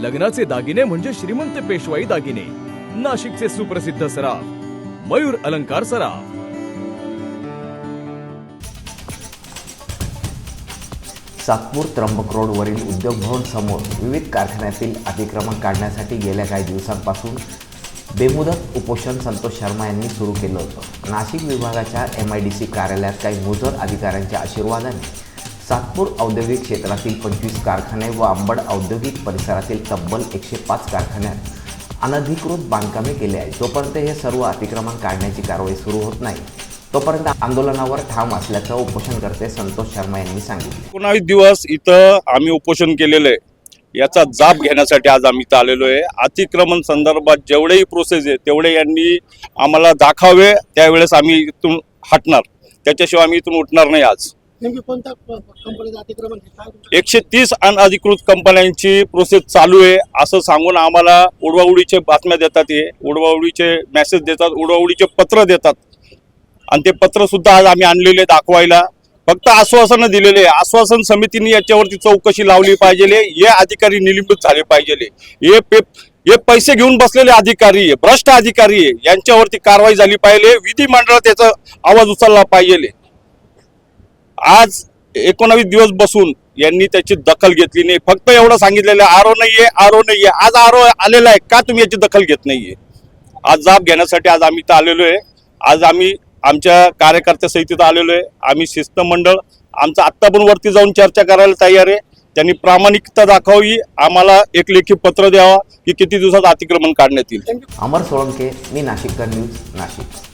लग्नाचे दागिने म्हणजे श्रीमंत पेशवाई दागिने. नाशिकचे सुप्रसिद्ध सराफ मयूर अलंकार सराफ. सातपूर त्र्यंबक रोडवरील उद्योग भवन समोर विविध कारखान्यातील अतिक्रमण काढण्यासाठी गेल्या काही दिवसांपासून बेमुदत उपोषण संतोष शर्मा यांनी सुरू केलं होतं. नाशिक विभागाच्या एम आय डी सी कार्यालयात काही मुजोर अधिकाऱ्यांच्या आशीर्वादाने सातपूर औद्योगिक क्षेत्रातील पंचवीस कारखाने व अंबड औद्योगिक परिसरातील तब्बल एकशे पाच कारखान्यात अनधिकृत बांधकामे केले आहे जोपर्यंत हे सर्व अतिक्रमण काढण्याची कारवाई सुरू होत नाही तोपर्यंत आंदोलनावर ठाम असल्याचं उपोषणकर्ते संतोष शर्मा यांनी सांगितले. एकोणावीस दिवस इथं आम्ही उपोषण केलेलं आहे. याचा जाब घेण्यासाठी आज आम्ही इथं आलेलो आहे. अतिक्रमण संदर्भात जेवढेही प्रोसेस आहे तेवढे यांनी आम्हाला दाखवावे त्यावेळेस आम्ही इथून हटणार. त्याच्याशिवाय आम्ही इथून उठणार नाही आज. नेमकी कोणत्या कंपनीचं अतिक्रमण आहे? काय एकशे तीस अनधिकृत कंपन्यांची प्रोसेस चालू आहे. असं सांगून आम्हाला उडवाउडीचे बातम्या देतात हे. उडवाउडीचे मेसेज देतात उडवाउडीचे पत्र देतात. आणि ते पत्र सुद्धा आज आम्ही आणलेले दाखवायला. फक्त आश्वासनं दिलेले आहे. आश्वासन समितीने याच्यावरती चौकशी लावली पाहिजे हे अधिकारी निलंबित झाले पाहिजे हे पे हे पैसे घेऊन बसलेले अधिकारी आहे भ्रष्ट अधिकारी आहे. यांच्यावरती कारवाई झाली पाहिजे. विधिमंडळात त्याचा आवाज उचलला पाहिजे आज एकोणावीस दिवस बसून यांनी त्याची दखल घेतली नाही. फक्त एवढं सांगितलेलं आहे आरो नाहीये आरो नाहीये. आज आरो आलेला आहे का तुम्ही याची दखल घेत नाहीये? आज जाब घेण्यासाठी आज आम्ही इथं आलेलो आहे. आज आम्ही आमच्या कार्यकर्त्या सहित आलेलो आहे. आम्ही शिस्तमंडळ आमचं आत्ता पण वरती जाऊन चर्चा करायला तयार आहे. त्यांनी प्रामाणिकता दाखवावी. आम्हाला एक लेखी पत्र द्यावा की किती दिवसात अतिक्रमण काढण्यात येईल. अमर सोळंके मी नाशिककर न्यूज नाशिक.